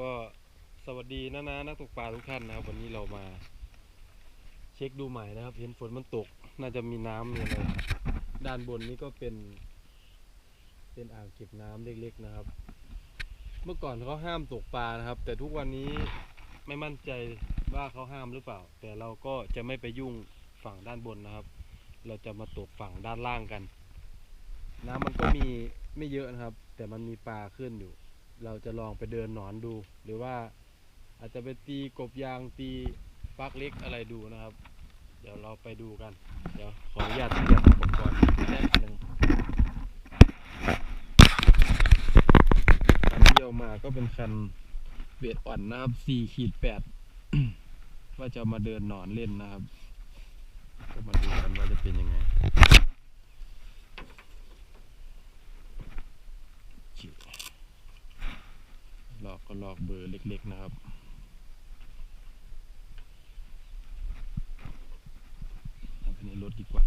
ก็สวัสดีนะนะนักตกปลาทุกท่านนะครับ วันนี้เรามา เช็คดูใหม่นะครับ เห็นฝนมันตก น่าจะมีน้ำมีอะไรด้านบนนี้ก็เป็น เป็นอ่างเก็บน้ำเล็กๆนะครับ เมื่อก่อนเขาห้ามตกปลานะครับ แต่ทุกวันนี้ไม่มั่นใจว่าเขาห้ามหรือเปล่า แต่เราก็จะไม่ไปยุ่งฝั่งด้านบนนะครับ เราจะมาตกฝั่งด้านล่างกัน น้ำมันก็มีไม่เยอะนะครับ แต่มันมีปลาขึ้นอยู่ เราจะลองไปเดินหนอนดู หรือว่าอาจจะไปตีกบยางตีฟักเล็กอะไรดูนะครับ เดี๋ยวเราไปดูกัน เดี๋ยวขออนุญาตเตรียมอุปกรณ์แป๊บหนึ่งคันที่เอามาก็เป็นคันเบ็ดอ่อนนะครับ4ขีด8ว่าจะมาเดินหนอนเล่นนะครับ ก็มาดูกันว่าจะเป็นยังไง หลอ ก็ลอกเบอร์เล็ก ๆ นะครับเอาไปในรถดีกว่า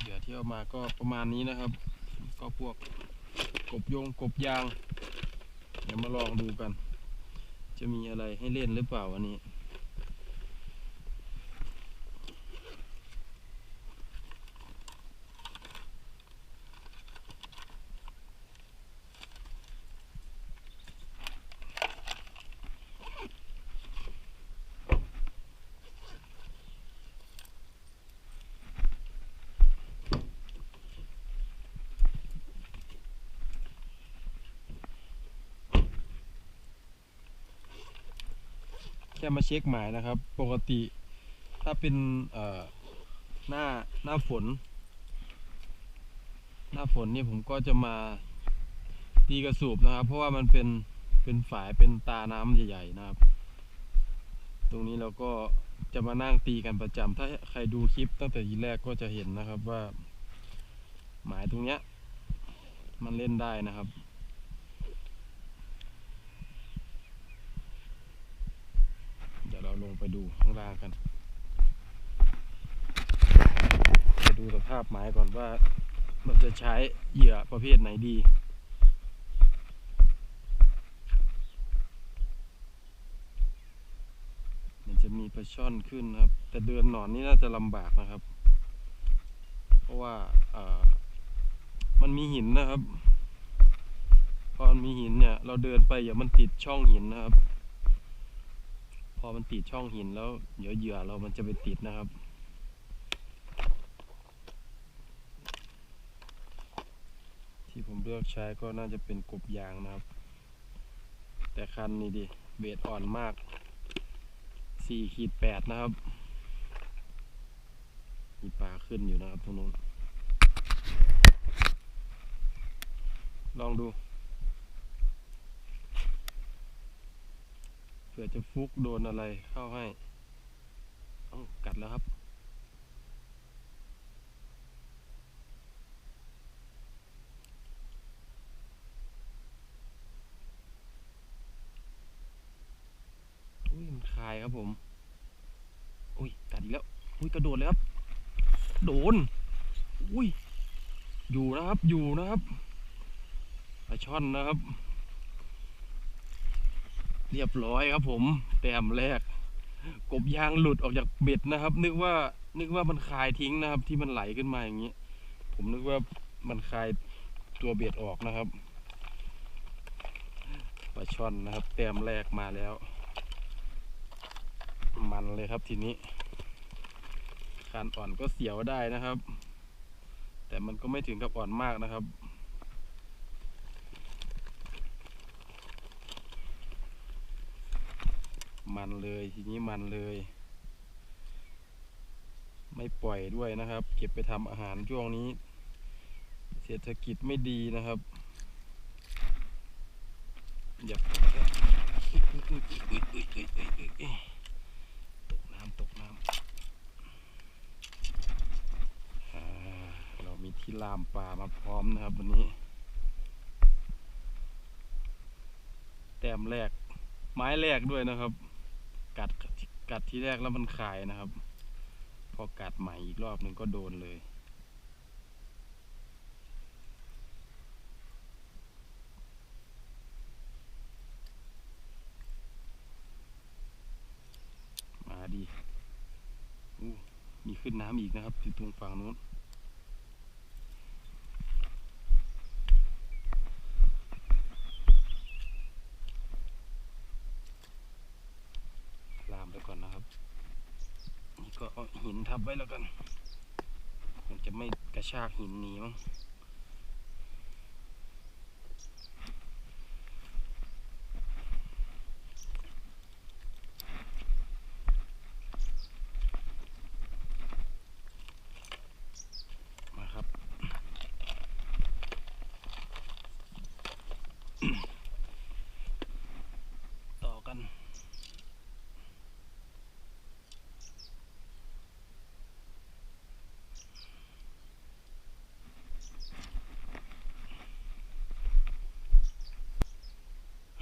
เหยื่อที่เอามาก็ประมาณนี้นะครับ ก็พวกกบโยงกบยาง เดี๋ยวมาลองดูกัน จะมีอะไรให้เล่นหรือเปล่าวันนี้ แค่มาเช็คหมายนะครับ ปกติถ้าเป็นเอ่อหน้าหน้าฝน หน้าฝนนี่ผมก็จะมาตีกระสูบนะครับ เพราะว่ามันเป็นเป็นฝายเป็นตาน้ำใหญ่ๆนะครับ ตรงนี้เราก็จะมานั่งตีกันประจำถ้าใครดูคลิปตั้งแต่ทีแรกก็จะเห็นนะครับว่า หมายตรงเนี้ย มันเล่นได้นะครับ เดี๋ ยวเราลงไปดูข้างล่างกันไปดูสภาพไม้ก่อนว่าเราจะใช้เหยื่อประเภทไหนดีมันจะมีปลาช่อนขึ้นนะครับ แต่เดินหนอนนี่น่าจะลำบากนะครับ เพราะว่ามันมีหินนะครับ พอมันมีหินเนี่ย เราเดินไปอย่ามันติดช่องหินนะครับ พอมันติดช่องหินแล้วเดี๋ยวเหยื่อเรามันจะไปติดนะครับ ที่ผมเลือกใช้ก็น่าจะเป็นกบยางนะครับ แต่คันนี้ดิเบสอ่อนมากสี่ขีดแปดนะครับ มีปลาขึ้นอยู่นะครับตรงนู้นลองดู เผื่อจะฟุกโดนอะไรเข้าให้เอ้ากัดแล้วครับ อุ้ยมันคายครับผม อุ้ยกัดอีกแล้ว อุ้ยกระโดดเลยครับ โดน อุ้ย อยู่นะครับ อยู่นะครับปลาช่อนนะครับ เรียบร้อยครับผมแต้มแรก กบยางหลุดออกจากเบ็ดนะครับ นึกว่านึกว่ามันคายทิ้งนะครับ ที่มันไหลขึ้นมาอย่างนี้ ผมนึกว่ามันคายตัวเบ็ดออกนะครับปลาช่อนนะครับ แต้มแรกมาแล้ว มันเลยครับทีนี้คานอ่อนก็เสียวได้นะครับ แต่มันก็ไม่ถึงกับอ่อนมากนะครับ มันเลยทีนี้มันเลย ไม่ปล่อยด้วยนะครับ เก็บไปทำอาหารช่วงนี้ เศรษฐกิจไม่ดีนะครับอย่าตกน้ำตกน้ำเรามีที่ลามปลามาพร้อมนะครับวันนี้ แต้มแรก ไม้แรกด้วยนะครับ กัดกัดที่แรกแล้วมันคายนะครับ พอกัดใหม่อีกรอบหนึ่งก็โดนเลย มาดีมีขึ้นน้ำอีกนะครับอยู่ตรงฝั่งนู้น หินนีมั้งมาครับ ต่อกัน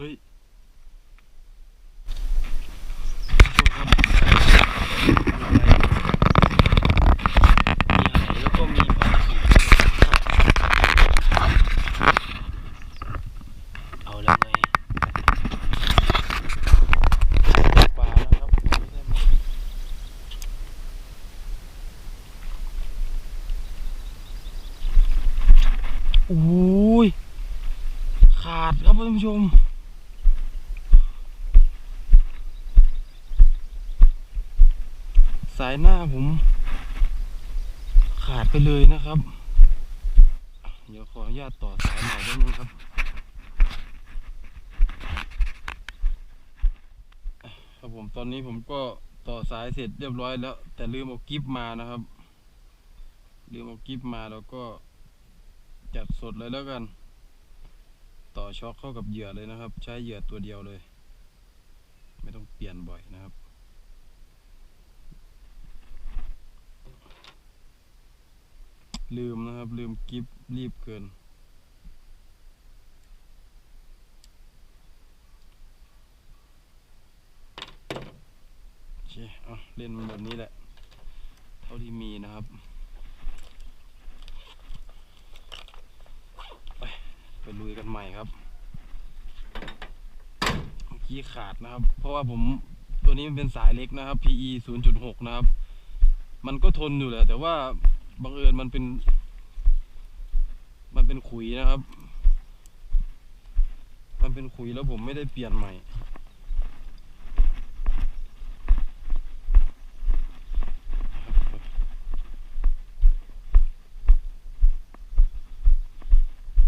เฮ้ยมีแล้วก็มีปลาขีดเอาแล้วไงปลาแล้วครับไม่ได้มาโอ้ย ขาดครับ ท่านผู้ชม สายหน้าผม ขาดไปเลยนะครับ เดี๋ยวขออนุญาตต่อสายใหม่ได้ไหมครับครับผมตอนนี้ผมก็ต่อสายเสร็จเรียบร้อยแล้ว แต่ลืมเอากิฟมานะครับ ลืมเอากิฟมาแล้วก็จัดสดเลยแล้วกัน ต่อช็อคเข้ากับเหยื่อเลยนะครับ ใช้เหยื่อตัวเดียวเลย ไม่ต้องเปลี่ยนบ่อยนะครับ ลืมนะครับลืมกิฟรีบเกิน โอเคเอาเล่นมันแบบนี้แหละ เท่าที่มีนะครับ ไปไป ลุยกันใหม่ครับเมื่อกี้ขาดนะครับ เพราะว่าผมตัวนี้มันเป็นสายเล็กนะครับ PE 0.6 นะครับ มันก็ทนอยู่แหละแต่ว่าบังเอิญมันเป็น มันเป็นขุยนะครับ มันเป็นขุยแล้วผมไม่ได้เปลี่ยนใหม่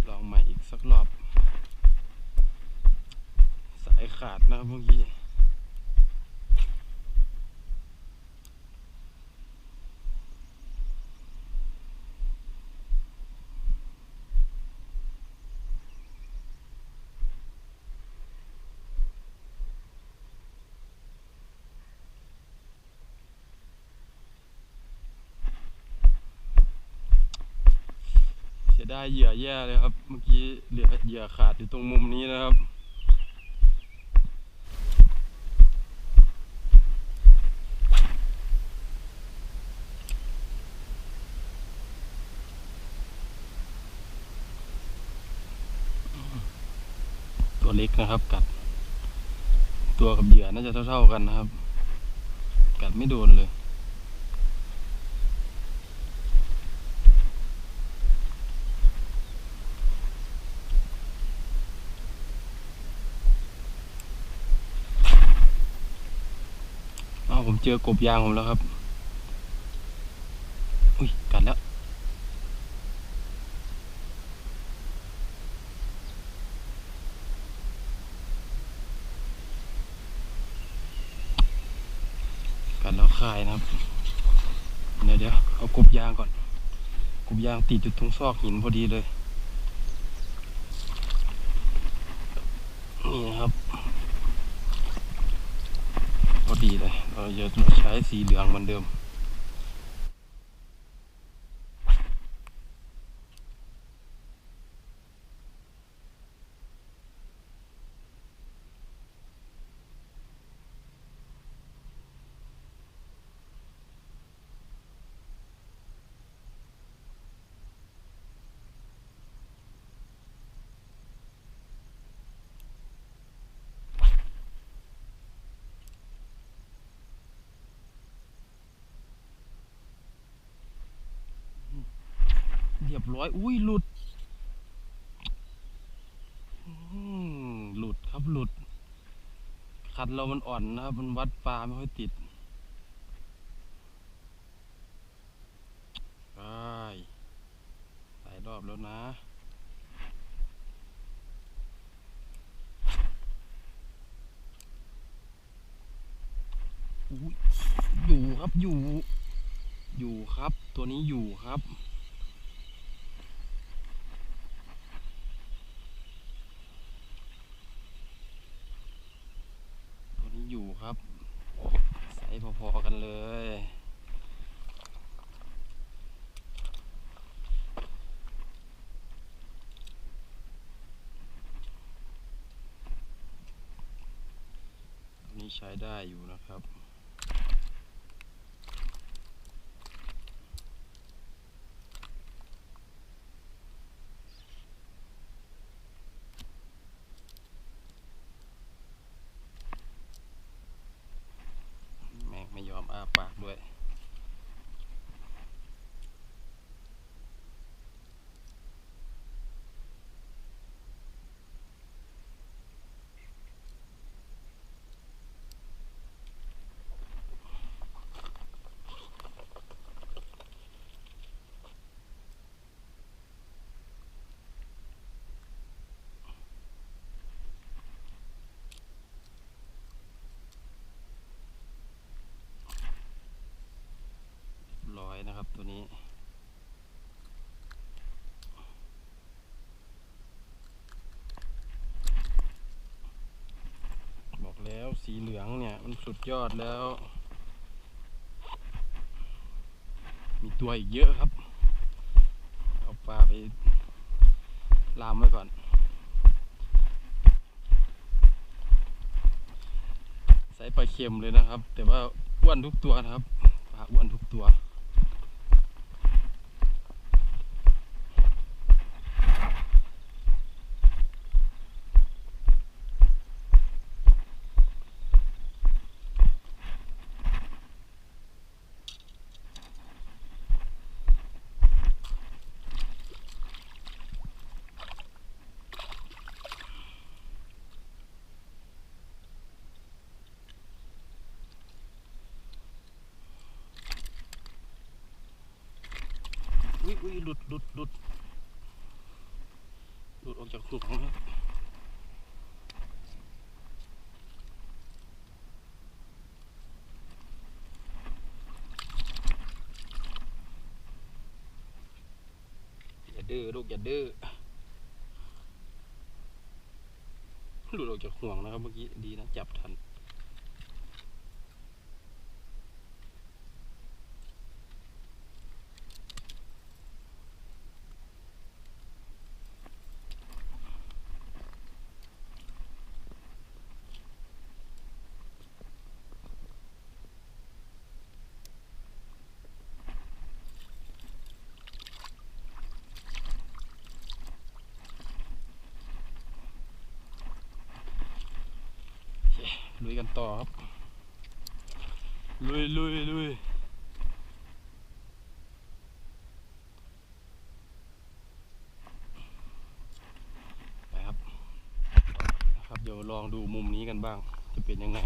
ลองใหม่อีกสักรอบ สาย ขาดนะครับเมื่อกี้เสียดายเหยื่อแย่เลยครับ เมื่อกี้เหลือเหยื่อขาดอยู่ตรงมุมนี้นะครับ เล็กนะครับ กัด ตัวกับเหยื่อน่าจะเท่าๆกันนะครับ กัดไม่โดนเลยอ้าวผมเจอกบยางผมแล้วครับ อุ้ย กัดแล้ว กัดแล้ว คายนะครับ เดี๋ยวเดี๋ยวเอากบยางก่อน กบยางติดอยู่ตรงซอกหินพอดีเลย นี่นะครับ พอดีเลย เราจะใช้สีเหลืองเหมือนเดิม ร้อยอุ้ยหลุดหลุดครับหลุดขัดเรามันอ่อนนะครับ มันวัดปลาไม่ค่อยติดไปหลายรอบแล้วนะอยู่ครับอยู่ อยู่ครับ ตัวนี้อยู่ครับ ตัวนี้อยู่ครับใส่พอๆกันเลย ตัวนี้ ใช้ได้อยู่นะครับ แม่งไม่ยอมอ้าปากด้วย ร้อย นี้ บอกแล้วสีเหลืองเนี่ย มันสุดยอดแล้ว มีตัวอีกเยอะครับ เอาปลาไปลามไว้ก่อนใส่ปลาเค็มเลยนะครับ แต่ว่าอ้วนทุกตัวนะครับปลาอ้วนทุกตัว อุ้ยหลุดหลุดหลุดหลุดออกจากถุงครับอย่าดื้อลูกอย่าดื้อหลุดออกจากห่วงนะครับเมื่อกี้ดีนะจับทัน ลุย กันต่อครับ ลุยลุยลุยไปครับนะครับ เดี๋ยวลองดูมุมนี้กันบ้าง จะเป็นยังไง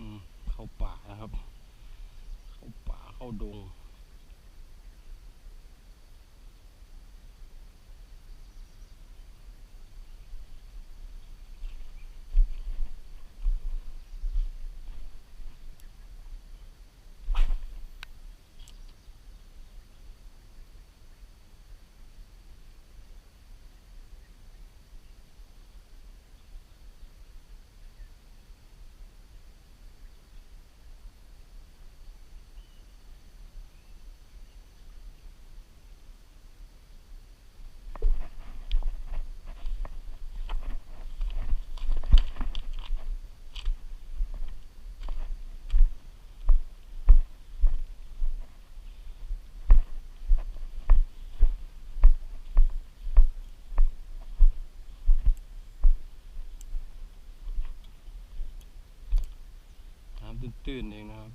อืมเข้าป่านะครับ เข้าป่า เข้าดง อ ตื้นๆเองนะครับ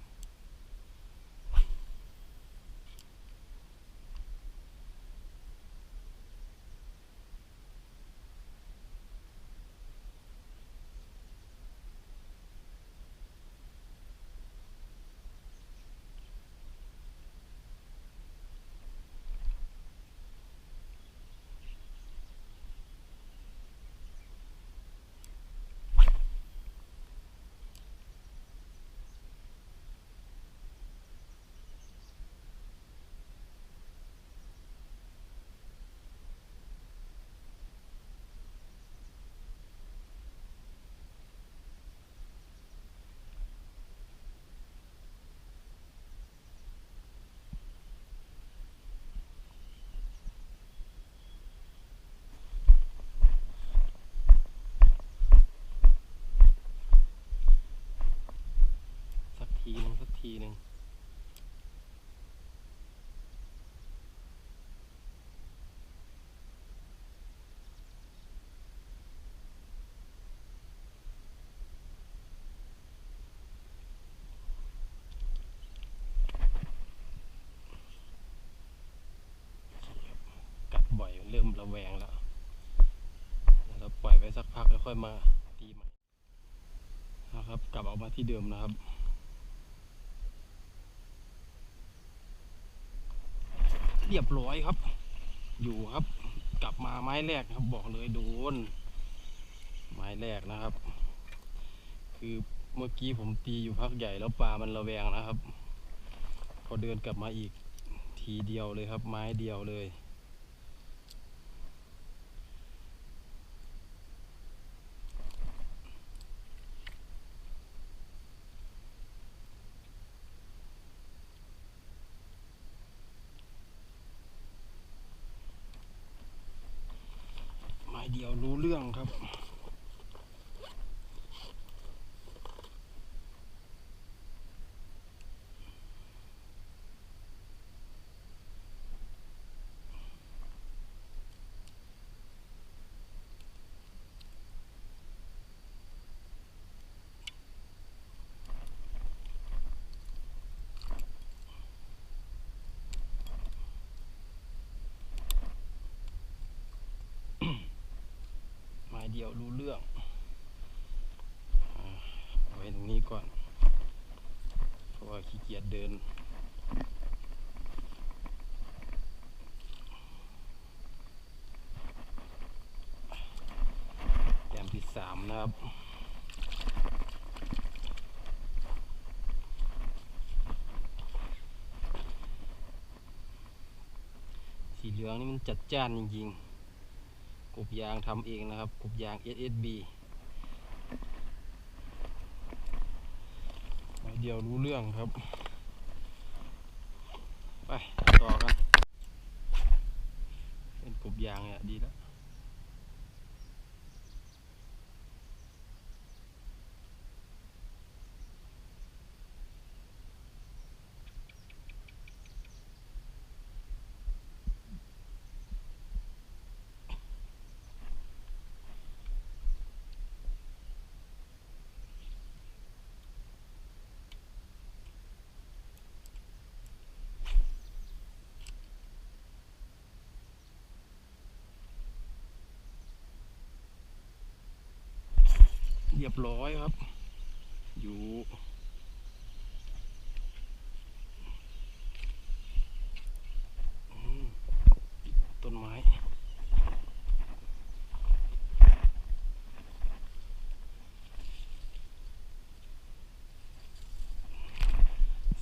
สักที หนึงสักทีหนึ่งกัดบ่อยเริ่มระแวงแล้วเดี๋ยวเราปล่อยไปสักพักแล้วค่อยมาตีใหม่นะครับ กลับออกมาที่เดิมนะครับ รียบร้อยครับ อยู่ครับ กลับมาไม้แรกครับ บอกเลยโดน ไม้แรกนะครับ คือเมื่อกี้ผมตีอยู่พักใหญ่แล้วปลามันระแวงนะครับ พอเดินกลับมาอีกทีเดียวเลยครับ ไม้เดียวเลย เดียวรู้เรื่องครับ เดียวรู้เรื่องอไว้ตรงนี้ก่อน เพราะว่าขี้เกียจเดิน แต้มที่สามนะครับสีเหลืองนี่มันจัดจ้านจริงๆ กบยางทำเองนะครับกบยาง SSB ไม้เดียวรู้เรื่องครับ ไปต่อกัน เป็นกบยางเนี่ยดีแล้ว เรียบร้อยครับ อยู่ ต้นไม้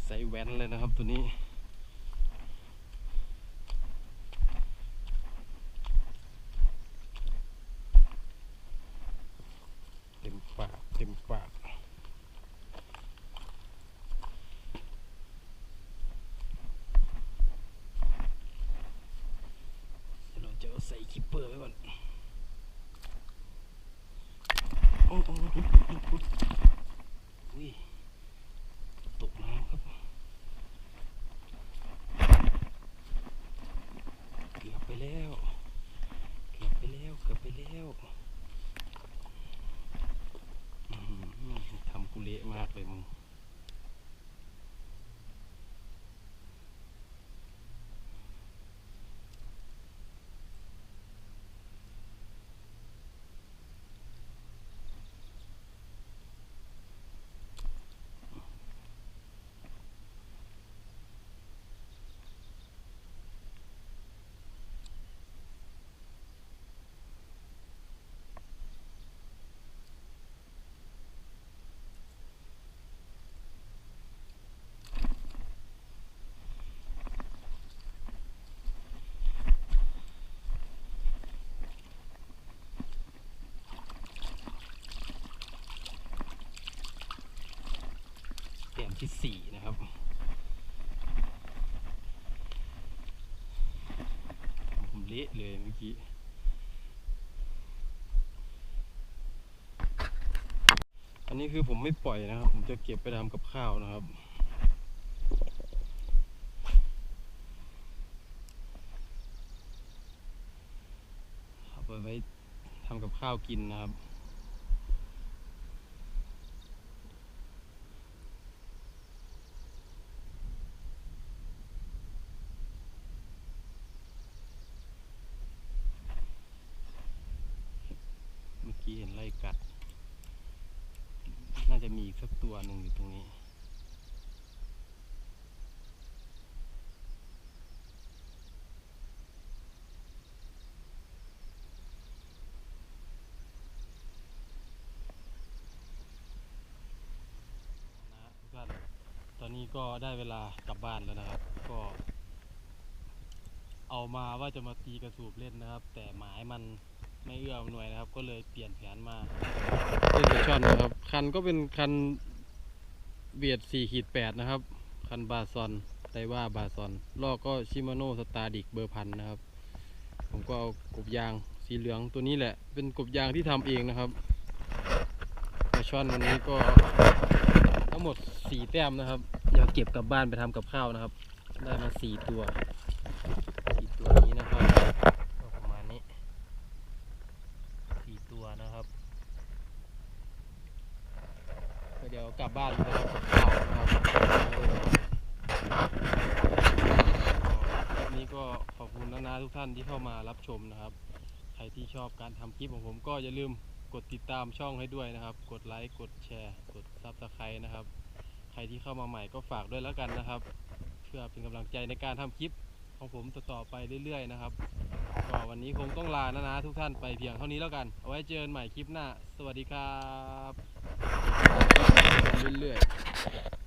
ใส่แว่นเลยนะครับตัวนี้ เต็มปากเต็มปากเดี๋ยวเราจะเอาใส่ คิปเปอร์ไว้ก่อนโอ้โอ้โอ้โอ้โอ้อุ้ยตกน้ำครับ เกือบไปแล้ว เกือบไปแล้ว เกือบไปแล้ว อื้อหือทำกูเละมากเลยมึง วัน ที่สี่นะครับ ผมเละเลยเมื่อกี้อันนี้คือผมไม่ปล่อยนะครับ ผมจะเก็บไปทำกับข้าวนะครับเอาไปไว้ทำกับข้าวกินนะครับ เมื่อกี้เห็นไล่กัด น่าจะมีอีกสักตัวหนึ่งอยู่ตรงนี้ นะทุกท่านต อนนี้ก็ได้เวลากลับบ้านแล้วนะครับ ก็ เอามาว่าจะมาตีกระสูบเล่นนะครับ แต่หมายมันไม่เอื้ออำนวยนะครับ ก็เลยเปลี่ยนแผนมาเล่นกระชอนนะครับ คันก็เป็นคันเบียด4ขีด8นะครับ คันบาซอนไดว่าบาซอนลอกก็ชิมาโนสตาร์ดิกเบอร์พันนะครับ ผมก็เอากบยางสีเหลืองตัวนี้แหละ เป็นกบยางที่ทำเองนะครับกระชอนวันนี้ก็ทั้งหมดสี่แต้มนะครับ เดี๋ยวเก็บกลับบ้านไปทำกับข้าวนะครับ ได้มาสี่ตัวสี่ตัวนี้นะครับก็ประมาณนี้สี่ตัวนะครับเดี๋ยวกลับบ้านไปทำกับข้าวนะครับวันนี้ก็ขอบคุณนานาทุกท่านที่เข้ามารับชมนะครับใครที่ชอบการทำคลิปของผมก็อย่าลืมกดติดตามช่องให้ด้วยนะครับ กดไลค์ กดแชร์ กดซับสไครต์นะครับ ใครที่เข้ามาใหม่ก็ฝากด้วยแล้วกันนะครับ เพื่อเป็นกำลังใจในการทำคลิปของผมต่อไปเรื่อยๆนะครับก็วันนี้คงต้องลานะนะทุกท่านไปเพียงเท่านี้แล้วกัน เอาไว้เจอกันใหม่คลิปหน้า สวัสดีครับ เรื่อยๆ